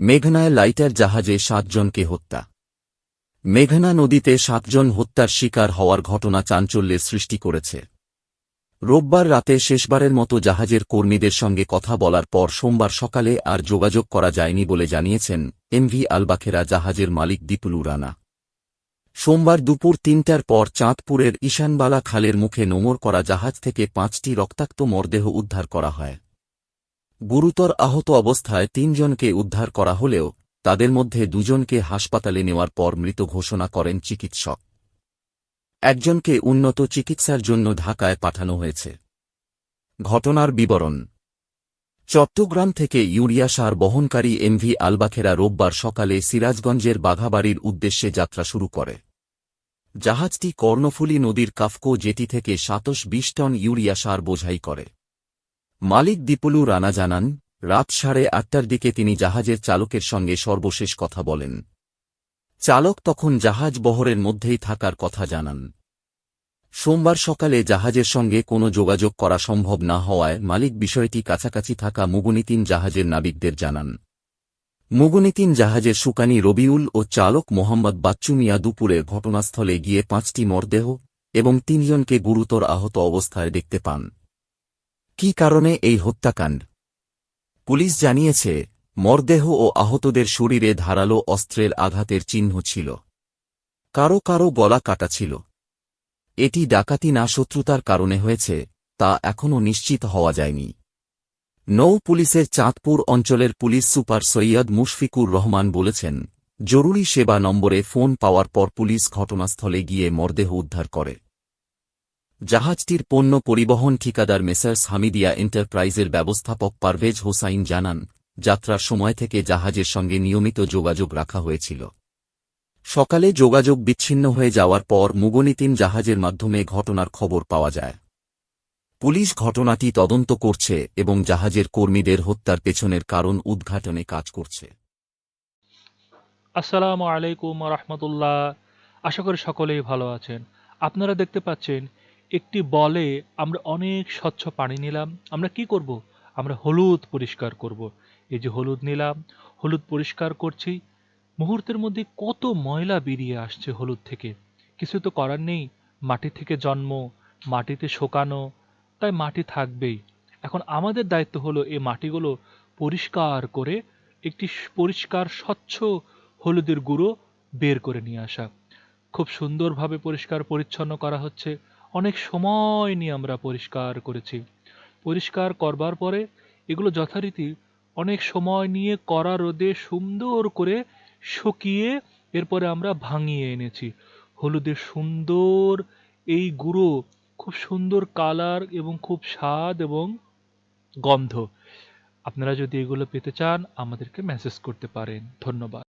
মেঘনায় lighter জাহাজে সাতজনকে হত্যা। মেঘনা নদীতে সাতজন হত্যার শিকার হওয়ার ঘটনা চাঞ্চল্যের সৃষ্টি করেছে। রোববার রাতে শেষবারের মতো জাহাজের কর্মীদের সঙ্গে কথা বলার পর সোমবার সকালে আর যোগাযোগ করা যায়নি বলে জানিয়েছেন এমভি আলবাখেরা জাহাজের মালিক দীপুলু রানা সোমবার দুপুর তিনটার পর চাঁদপুরের ঈশানবালা খালের মুখে নোঙর করা জাহাজ থেকে পাঁচটি রক্তাক্ত মরদেহ উদ্ধার করা হয়। গুরুতর আহত অবস্থায় তিনজনকে উদ্ধার করা হলেও তাদের মধ্যে দুজনকে হাসপাতালে নেওয়ার পর মৃত ঘোষণা করেন চিকিৎসক। একজনকে উন্নত চিকিৎসার জন্য ঢাকায় পাঠানো হয়েছে। ঘটনার বিবরণ। চট্টগ্রাম থেকে ইউরিয়া সার বহনকারী এমভি আলবাখেরা রোববার সকালে সিরাজগঞ্জের বাঘাবাড়ির উদ্দেশ্যে যাত্রা শুরু করে। জাহাজটি কর্ণফুলী নদীর কাফকো জেটি থেকে সাতশ বিশ টন ইউরিয়া সার বোঝাই করে। মালিক দীপলু রানা জানান, রাত সাড়ে আটটার দিকে তিনি জাহাজের চালকের সঙ্গে সর্বশেষ কথা বলেন। চালক তখন জাহাজ বহরের মধ্যেই থাকার কথা জানান। সোমবার সকালে জাহাজের সঙ্গে কোনো যোগাযোগ করা সম্ভব না হওয়ায় মালিক বিষয়টি কাছাকাছি থাকা মুগুনিতিন জাহাজের নাবিকদের জানান। মুগুনিতিন জাহাজের সুকানি রবিউল ও চালক মোহাম্মদ বাচ্চু মিয়া দুপুরে ঘটনাস্থলে গিয়ে পাঁচটি মরদেহ এবং তিনজনকে গুরুতর আহত অবস্থায় দেখতে পান। কি কারণে এই হত্যাকাণ্ড? পুলিশ জানিয়েছে, মরদেহ ও আহতদের শরীরে ধারালো অস্ত্রের আঘাতের চিহ্ন ছিল। কারও কারও গলা কাটা ছিল। এটি ডাকাতি না শত্রুতার কারণে হয়েছে, তা এখনও নিশ্চিত হওয়া যায়নি। নৌ পুলিশের চাঁদপুর অঞ্চলের পুলিশ সুপার সৈয়দ মুশফিকুর রহমান বলেছেন, জরুরি সেবা নম্বরে ফোন পাওয়ার পর পুলিশ ঘটনাস্থলে গিয়ে মরদেহ উদ্ধার করে। জাহাজটির পণ্য পরিবহন ঠিকাদার মেসার্স হামিদিয়া এন্টারপ্রাইজের ব্যবস্থাপক পারভেজ হোসাইন জানান, যাত্রার সময় থেকে জাহাজের সঙ্গে নিয়মিত যোগাযোগ রাখা হয়েছিল। সকালে যোগাযোগ বিচ্ছিন্ন হয়ে যাওয়ার পর মুগনিতিন জাহাজের মাধ্যমে ঘটনার খবর পাওয়া যায়। পুলিশ ঘটনাটি তদন্ত করছে এবং জাহাজের কর্মীদের হত্যার পেছনের কারণ উদ্ঘাটনে কাজ করছে। আসসালামু আলাইকুম রহমতুল্লাহ। আশা করি সকলেই ভালো আছেন। আপনারা দেখতে পাচ্ছেন একটি বলে আমরা অনেক স্বচ্ছ পানি নিলাম। আমরা কি করব? আমরা হলুদ পরিষ্কার করব। এই যে হলুদ নিলাম, হলুদ পরিষ্কার করছি। মুহূর্তের মধ্যে কত ময়লা বেরিয়ে আসছে হলুদ থেকে। কিছু তো করার নেই। মাটি থেকে জন্ম, মাটিতে শোকানো, তাই মাটি থাকবেই। এখন আমাদের দায়িত্ব হলো এই মাটিগুলো পরিষ্কার করে একটি পরিষ্কার, স্বচ্ছ হলুদের গুঁড়ো বের করে নিয়ে আসা। খুব সুন্দরভাবে পরিষ্কার, পরিচ্ছন্ন করা হচ্ছে। অনেক সময় নিয়ে আমরা পরিষ্কার করেছি। পরিষ্কার করবার পরে এগুলো যথারীতি অনেক সময় নিয়ে কড়া রোদে সুন্দর করে শুকিয়ে এরপরে আমরা ভাঙিয়ে এনেছি। হলুদের সুন্দর এই গুঁড়ো, খুব সুন্দর কালার এবং খুব স্বাদ এবং গন্ধ। আপনারা যদি এগুলো পেতে চান, আমাদেরকে মেসেজ করতে পারেন। ধন্যবাদ।